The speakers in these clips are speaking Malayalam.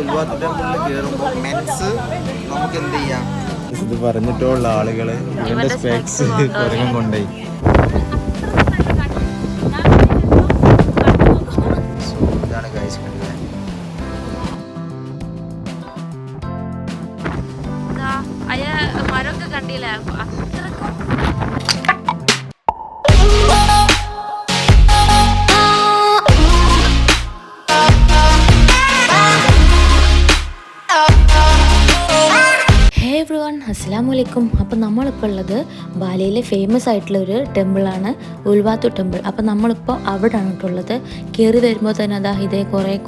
ഉൽവാത്ത ടെമ്പിളിൽ കയറുമ്പോൾ മെൻസ് നമുക്ക് എന്ത് ചെയ്യാം? ഇത് പറഞ്ഞിട്ടുള്ള ആളുകൾ ഇവന്റെ സ്പെക്സ് കുറങ്ങും കൊണ്ടേ. മരമൊക്കെ കണ്ടില്ലേ? എവ്രി വൺ അസ്സാം വലൈക്കും അപ്പം നമ്മളിപ്പോൾ ഉള്ളത് ബാലിയിലെ ഫേമസ് ആയിട്ടുള്ള ഒരു ടെമ്പിളാണ് ഉൽവാത്തു ടെമ്പിൾ അപ്പം നമ്മളിപ്പോൾ അവിടെയാണ് കേട്ടുള്ളത് കയറി വരുമ്പോൾ തന്നെ അതാ ഇതേ കുറേ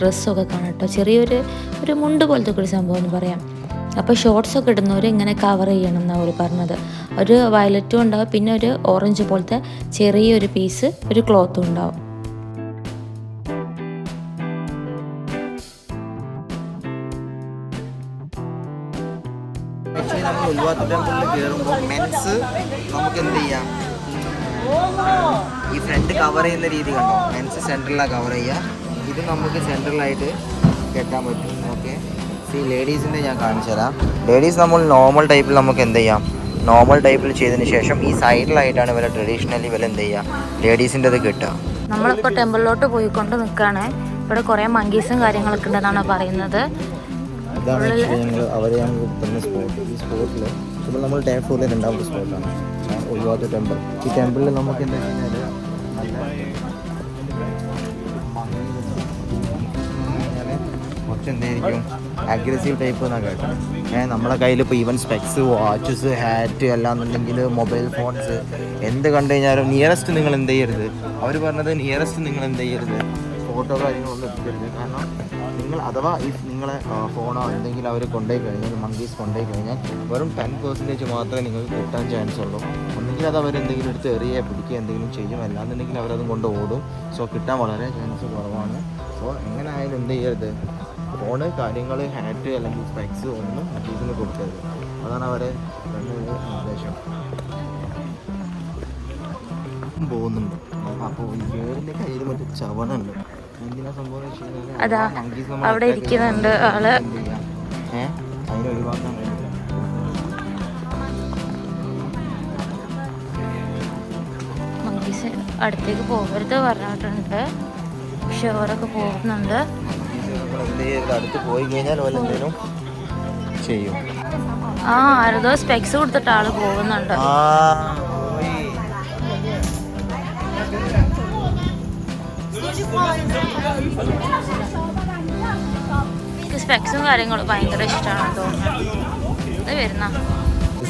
ഡ്രസ്സൊക്കെ കാണാം കേട്ടോ ചെറിയൊരു ഒരു മുണ്ട് പോലത്തെ ഒരു സംഭവം എന്ന് പറയാം. അപ്പോൾ ഷോർട്സ് ഒക്കെ ഇടുന്നവർ ഇങ്ങനെ കവർ ചെയ്യണം എന്നാണ് അവർ പറഞ്ഞത്. ഒരു വയലറ്റും ഉണ്ടാവും പിന്നെ ഒരു ഓറഞ്ച് പോലത്തെ ചെറിയൊരു പീസ് ഒരു ക്ലോത്തും ഉണ്ടാവും. ആക്ച്വലി നമ്മൾ ഉൽവാത്ത ടെമ്പിളിൽ കയറുമ്പോൾ മെൻസ് നമുക്ക് എന്ത് ചെയ്യാം? ഈ ഫ്രണ്ട് കവർ ചെയ്യുന്ന രീതി കണ്ടോ? മെൻസ് സെൻട്രലാണ് കവർ ചെയ്യുക. ഇത് നമുക്ക് സെൻട്രലായിട്ട് കെട്ടാൻ പറ്റും. ഓക്കെ ഈ ലേഡീസിന്റെ ഞാൻ കാണിച്ചു തരാം. ലേഡീസ് നമ്മൾ നോർമൽ ടൈപ്പിൽ നമുക്ക് എന്ത് ചെയ്യാം? നോർമൽ ടൈപ്പിൽ ചെയ്തതിന് ശേഷം ഈ സൈഡിലായിട്ടാണ് ഇവരെ ട്രഡീഷണലി ഇവരെ എന്ത് ചെയ്യുക ലേഡീസിന്റെ ഇത് കിട്ടുക. നമ്മളിപ്പോൾ ടെമ്പിളിലോട്ട് പോയിക്കൊണ്ട് നിൽക്കുകയാണ് ഇവിടെ കുറേ മങ്കീസും കാര്യങ്ങളൊക്കെ ഉണ്ടെന്നാണ് പറയുന്നത്. അതാണ് ആക്ച്വലി ഞങ്ങൾ അവരെ ഞങ്ങൾ കിട്ടുന്ന സ്പോട്ട് ഈ സ്പോട്ടിൽ ഇപ്പോൾ നമ്മൾ ടേ ഫോറിലെ രണ്ടാമത്തെ സ്പോട്ടാണ് ഒഴിവാത്ത ടെമ്പിൾ ഈ ടെമ്പിളിൽ നമുക്ക് എന്താ കഴിഞ്ഞാൽ എന്തായിരിക്കും അഗ്രസീവ് ടൈപ്പ് എന്നാണ് കേട്ടത് ഏഹ് നമ്മുടെ കയ്യിൽ ഇപ്പോൾ ഈവൻ സ്പെക്സ് വാച്ചസ് ഹാറ്റ് അല്ലാന്നുണ്ടെങ്കിൽ മൊബൈൽ ഫോൺസ് എന്ത് കണ്ടു കഴിഞ്ഞാലും നിയറസ്റ്റ് നിങ്ങൾ എന്ത് ചെയ്യരുത്? അവർ പറഞ്ഞത് നിയറസ്റ്റ് നിങ്ങൾ എന്ത് ചെയ്യരുത്? ഫോട്ടോ കാര്യങ്ങളൊന്നും എടുക്കരുത് കാരണം നിങ്ങൾ അഥവാ ഈ നിങ്ങളെ ഫോണോ എന്തെങ്കിലും അവർ കൊണ്ടുപോയി കഴിഞ്ഞാൽ മങ്കീസ് കൊണ്ടുപോയി കഴിഞ്ഞാൽ വെറും ടെൻ പെർസെന്റേജ് മാത്രമേ നിങ്ങൾക്ക് കിട്ടാൻ ചാൻസ് ഉള്ളൂ. ഒന്നുകിൽ അത് അവരെന്തെങ്കിലും എടുത്ത് എറിയുക പിടിക്കുക എന്തെങ്കിലും ചെയ്യും. അല്ലാന്നുണ്ടെങ്കിൽ അവരത് കൊണ്ട് ഓടും. സോ കിട്ടാൻ വളരെ ചാൻസ് കുറവാണ്. സോ എങ്ങനെ ആയാലും എന്ത് ചെയ്യരുത്? ഫോണ് കാര്യങ്ങൾ ഹാറ്റ് അല്ലെങ്കിൽ സ്പെക്സ് ഒന്നും മങ്കീസിന് കൊടുക്കരുത്. അതാണ് അവരെ നിർദ്ദേശം. പോകുന്നുണ്ട്. അപ്പോൾ ഈ ഗേറിന്റെ കയ്യിൽ മറ്റേ ചവണുണ്ട്. അതാ, അവിടെ ഇരിക്കുന്നുണ്ട് ആൾ. മങ്കീസ് അടുത്തേക്ക് പോകരുത് പറഞ്ഞിട്ടുണ്ട്. പക്ഷെ അവരൊക്കെ പോകുന്നുണ്ട്. അടുത്ത് പോയി കഴിഞ്ഞാൽ എന്തെങ്കിലും ചെയ്യും. ആ ആരതോ സ്പെക്സ് കൊടുത്തിട്ട് ആൾ പോകുന്നുണ്ട്. എനിക്ക് സ്പെക്സും കാര്യങ്ങളും ഭയങ്കര ഇഷ്ടമാണ് തോന്നുന്നത് ഇത് വരുന്ന.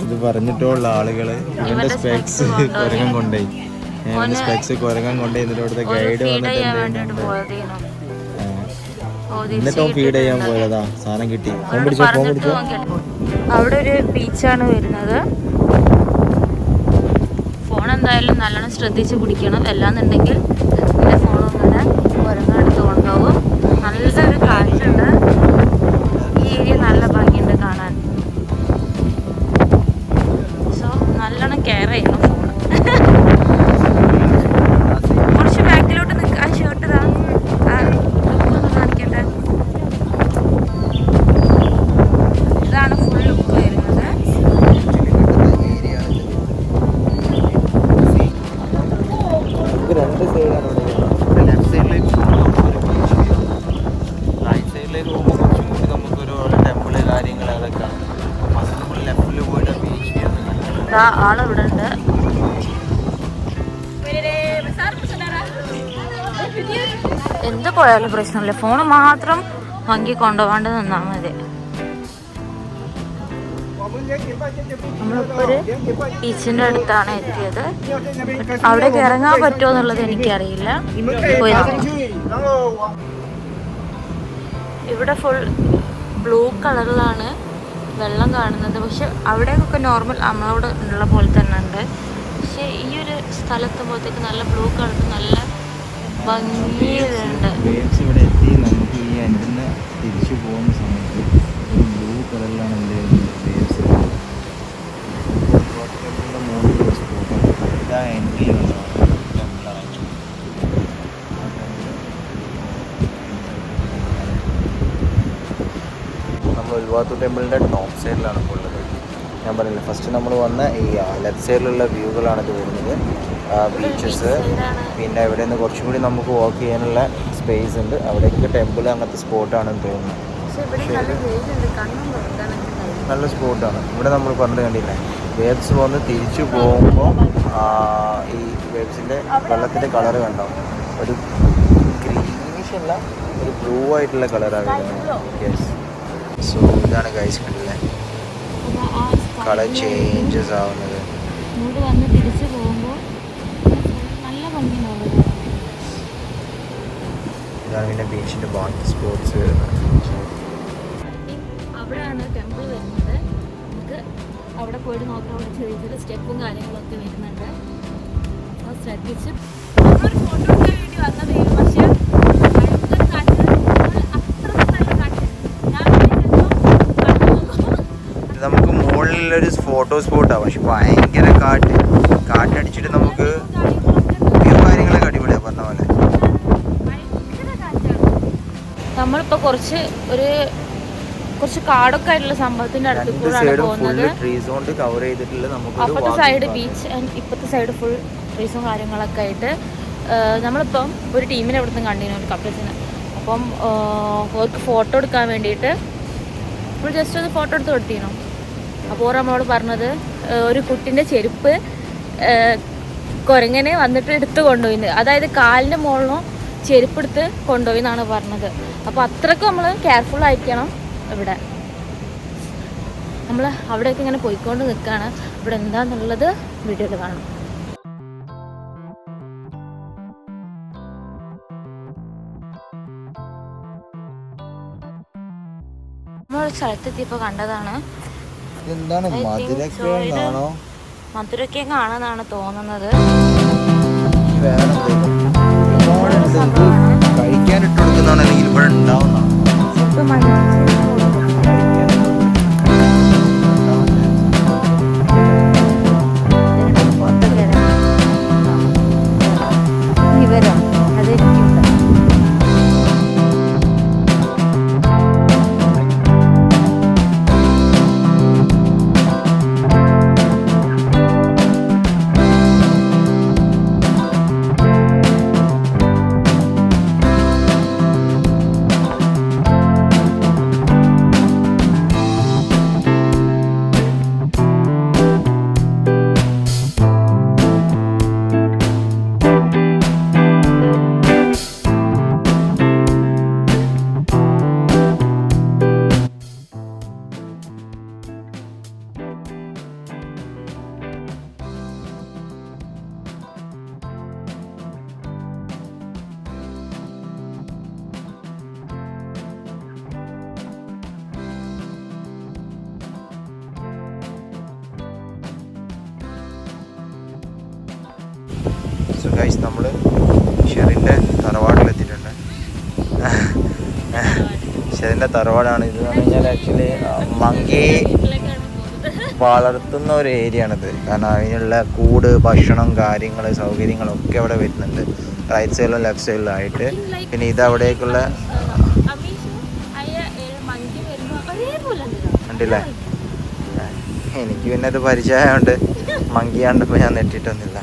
ഇത് പറഞ്ഞിട്ടുള്ള ആളുകൾ ഇവന്റെ സ്പെക്സ്. കുരങ്ങൻ ഇവന്റെ സ്പെക്സ് കുരങ്ങൻ കൊണ്ടുപോയി ഇതിന്റെ ഇവിടുത്തെ ഗൈഡ് എന്നിട്ടോ ഫീഡ് ചെയ്യാൻ. പോയതാ. സാധനം കിട്ടി. ഫോൺ പിടിച്ചോ ഫോൺ പിടിച്ചോ? അവിടെ ഒരു ബീച്ചാണ് വരുന്നത്. ഫോൺ എന്തായാലും നല്ലോണം ശ്രദ്ധിച്ച് പിടിക്കണം അല്ലാന്നുണ്ടെങ്കിൽ കൊണ്ടുപോകും നല്ലൊരു കാറ്റുണ്ട്. ഈ ഏരിയ നല്ല ഭംഗിയുണ്ട്. ഇതാ ആളിവിടെ ഉണ്ട്. എന്ത് പോയാലും പ്രശ്നമില്ല. ഫോൺ മാത്രം വാങ്ങി കൊണ്ടുപോകാണ്ട് നിന്നാൽ മതി. നമ്മളിപ്പോ ഒരു ബീച്ചിന്റെ അടുത്താണ് എത്തിയത്. അവിടെ ഇറങ്ങാൻ പറ്റുമോ എന്നുള്ളത് എനിക്കറിയില്ല. ഇവിടെ ഫുൾ ബ്ലൂ കളറിലാണ് വെള്ളം കാണുന്നത്. പക്ഷെ അവിടെയൊക്കെ നോർമൽ നമ്മളവിടെ ഉള്ള പോലെ തന്നെ ഉണ്ട്. പക്ഷെ ഈ ഒരു സ്ഥലത്തുമ്പോഴത്തേക്ക് നല്ല ബ്ലൂ കളർ നല്ല ഭംഗിയുണ്ട് ഇവിടെ എത്തി നമുക്ക് ഈ തിരിച്ചു പോകുന്ന സമയത്ത് ഒരു ബ്ലൂ കളറിലാണ് എന്റെ വേവ്സ് ടെമ്പിളിന്റെ മുകളിലുള്ള സ്പോട്ടാണ് ഇതാ എൻട്രി ടെമ്പിളാണ് ഉൽവാത്തു ടെമ്പിളിന്റെ ടോപ്പ് സൈഡിലാണ് ഇപ്പോൾ ഉള്ളത് ഞാൻ പറഞ്ഞില്ല ഫസ്റ്റ് നമ്മൾ വന്ന ഈ ലെഫ്റ്റ് സൈഡിലുള്ള വ്യൂകളാണ് ഇത് വരുന്നത്. ബീച്ചസ് പിന്നെ ഇവിടെ നിന്ന് കുറച്ചും കൂടി നമുക്ക് വാക്ക് ചെയ്യാനുള്ള സ്പേസ് ഉണ്ട്. അവിടേക്ക് ടെമ്പിൾ അങ്ങനത്തെ സ്പോട്ടാണെന്ന് തോന്നുന്നു. നല്ല സ്പോട്ടാണ് ഇവിടെ നമ്മൾ പറഞ്ഞത് കണ്ടില്ലേ വേബ്സ് വന്ന് തിരിച്ചു പോകുമ്പോൾ ഈ വേബ്സിന്റെ വെള്ളത്തിന്റെ കളർ കണ്ടോ? ഒരു ഗ്രീനിഷ് അല്ല ഒരു ബ്ലൂ ആയിട്ടുള്ള കളറാണ് വരുന്നത്. യെസ് സോ ഇതാണ് ഗൈസ് കണ്ടില്ലേ കളർ ചേഞ്ചസ് ആവുന്നത്. ഇങ്ങോട്ട് വന്ന് തിരിച്ചു പോകുമ്പോൾ നല്ല ഭംഗിയുണ്ടാവും ഇതാണ് പിന്നെ ബീച്ചിന്റെ ബാക്കി സ്പോർട്സ് അവിടെയാണ് ടെമ്പിൾ വരുന്നത്. നമുക്ക് അവിടെ പോയിട്ട് നോക്കാം. അവിടെ ചെറിയ ചെറിയ സ്റ്റെപ്പും കാര്യങ്ങളൊക്കെ വരുന്നുണ്ട്. അപ്പോൾ ശ്രദ്ധിച്ച്. ഫോട്ടോ എടുക്കാൻ വേണ്ടി വന്നതായിരുന്നു പക്ഷേ ഭയങ്കര കാറ്റ് അത്ര നല്ല കാറ്റ് ഞാൻ ഇത് നമുക്ക് മുകളിലൊരു ഫോട്ടോ സ്പോട്ടാണ് പക്ഷെ ഭയങ്കര കാറ്റ്. കാറ്റടിച്ചിട്ട് നമുക്ക് കാര്യങ്ങളൊക്കെ അടിപൊളിയാണ് പറഞ്ഞ പോലെ. നമ്മളിപ്പോൾ കുറച്ച് ഒരു കുറച്ച് കാടൊക്കെ ആയിട്ടുള്ള സംഭവത്തിന്റെ അടുത്ത് കൂടാണ് പോകുന്നത്. ട്രീസ് കൊണ്ട് കവർ ചെയ്തിട്ടുള്ള നമുക്ക് അപ്പുറത്തെ സൈഡ് ബീച്ച് ആൻഡ് ഇപ്പത്തെ സൈഡ് ഫുൾ ട്രീസും കാര്യങ്ങളൊക്കെ ആയിട്ട്. നമ്മളിപ്പം ഒരു ടീമിനെ ഇവിടുന്ന് കണ്ടിരുന്നു ഒരു കപ്പിൾസിന് അപ്പം അവർക്ക് ഫോട്ടോ എടുക്കാൻ വേണ്ടിയിട്ട്. നമ്മൾ ജസ്റ്റ് ഒന്ന് ഫോട്ടോ എടുത്ത് കൊടുത്തിരുന്നു അപ്പോൾ ഓർ പറഞ്ഞത് ഒരു കുട്ടിന്റെ ചെരുപ്പ് കൊരങ്ങനെ വന്നിട്ട് എടുത്ത് കൊണ്ടുപോയിന്ന്. അതായത് കാലിന്റെ മുകളിലും ചെരുപ്പെടുത്ത് കൊണ്ടുപോയി എന്നാണ് പറഞ്ഞത്. അപ്പോൾ അത്രയ്ക്ക് നമ്മൾ കെയർഫുൾ ആയിരിക്കണം ഇവിടെ. നമ്മൾ അവിടെയൊക്കെ ഇങ്ങനെ പോയിക്കൊണ്ട് നിൽക്കുകയാണ് ഇവിടെ എന്താണെന്നുള്ളത് വീഡിയോയിൽ കാണാം നമ്മൾ സ്ഥലത്തെത്തിയപ്പോൾ കണ്ടതാണ് so. മധുരക്കിഴങ്ങാണോ മധുരക്കെ കാണാനാണ് തോന്നുന്നത്. കഴിക്കാൻ ഇട്ട് കൊടുക്കുന്നതാണ് അല്ലെങ്കിൽ ഇവിടെ ഉണ്ടാവുന്നതാണ്? ഗൈസ് നമ്മൾ ഷെറിന്റെ തറവാടിലെത്തിയിട്ടുണ്ട് ഷെറിന്റെ തറവാടാണ്. ഇത് എന്ന് പറഞ്ഞാൽ ആക്ച്വലി മങ്കി വളർത്തുന്ന ഒരു ഏരിയ ആണിത്. കാരണം അതിനുള്ള കൂട് ഭക്ഷണം കാര്യങ്ങൾ സൗകര്യങ്ങളൊക്കെ അവിടെ വരുന്നുണ്ട്. റൈറ്റ് സൈഡിലും ലെഫ്റ്റ് സൈഡിലും ആയിട്ട്. പിന്നെ ഇത് അവിടേക്കുള്ള ഉണ്ടല്ലേ എനിക്ക് പിന്നെ അത് പരിചയമായതുകൊണ്ട് മങ്കിയാണ്ടപ്പോൾ ഞാൻ നെട്ടിട്ടൊന്നുമില്ല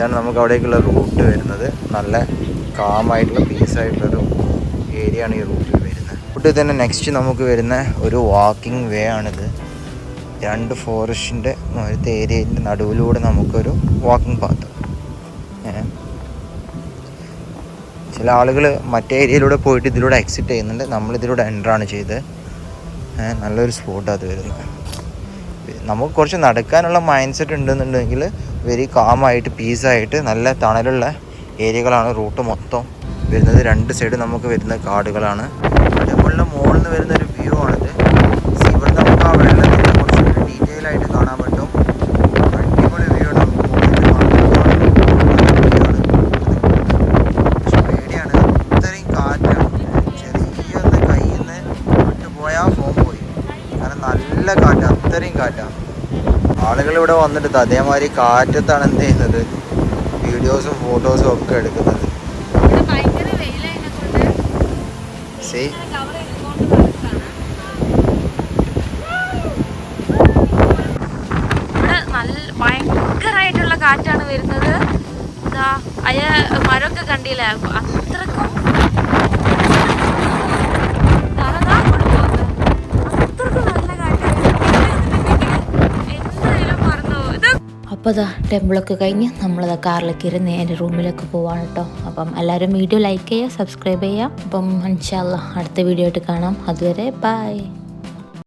ഇതാണ് നമുക്ക് അവിടേക്കുള്ള റൂട്ട് വരുന്നത്. നല്ല കാമായിട്ടുള്ള പീസായിട്ടുള്ളൊരു ഏരിയ ആണ് ഈ റൂട്ടിൽ വരുന്നത്. റൂട്ടിൽ തന്നെ നെക്സ്റ്റ് നമുക്ക് വരുന്ന ഒരു വാക്കിംഗ് വേ ആണിത്. രണ്ട് ഫോറസ്റ്റിന്റെ ഒരു ഏരിയന്റെ നടുവിലൂടെ നമുക്കൊരു വാക്കിംഗ് പാത്ത് ചില ആളുകൾ മറ്റേ ഏരിയയിലൂടെ പോയിട്ട് ഇതിലൂടെ എക്സിറ്റ് ചെയ്യുന്നുണ്ട്. നമ്മളിതിലൂടെ എന്ററാണ് ചെയ്തത് നല്ലൊരു സ്പോട്ടാണ് അത് വരുന്നത്. നമുക്ക് കുറച്ച് നടക്കാനുള്ള മൈൻഡ് സെറ്റ് ഉണ്ടെന്നുണ്ടെങ്കിൽ വെരി കാമായിട്ട് പീസായിട്ട് നല്ല തണലുള്ള ഏരിയകളാണ് റൂട്ട് മൊത്തം വരുന്നത്. രണ്ട് സൈഡ് നമുക്ക് വരുന്ന കാടുകളാണ്. ടെമ്പിളിന്റെ മുകളിൽ നിന്ന് വരുന്ന ഒരു വ്യൂ ആണിത് ഇവിടെ വന്നിട്ട് അതേമാതിരി കാറ്റത്താണ് എന്ത് ചെയ്യുന്നത്? വീഡിയോസും ഫോട്ടോസും ഒക്കെ എടുക്കുന്നത്. ഭയങ്കരായിട്ടുള്ള കാറ്റാണ് വരുന്നത്. അയ മരമൊക്കെ കണ്ടില്ല? അപ്പോൾ അതാ ടെമ്പിളൊക്കെ കഴിഞ്ഞ് നമ്മളത് കാറിലേക്ക് ഇരുന്ന് എന്റെ റൂമിലേക്ക് പോവാണ് കേട്ടോ അപ്പം എല്ലാവരും വീഡിയോ ലൈക്ക് ചെയ്യുക സബ്സ്ക്രൈബ് ചെയ്യുക അപ്പം മനുഷ്യല്ല അടുത്ത വീഡിയോ ആയിട്ട് കാണാം. അതുവരെ ബൈ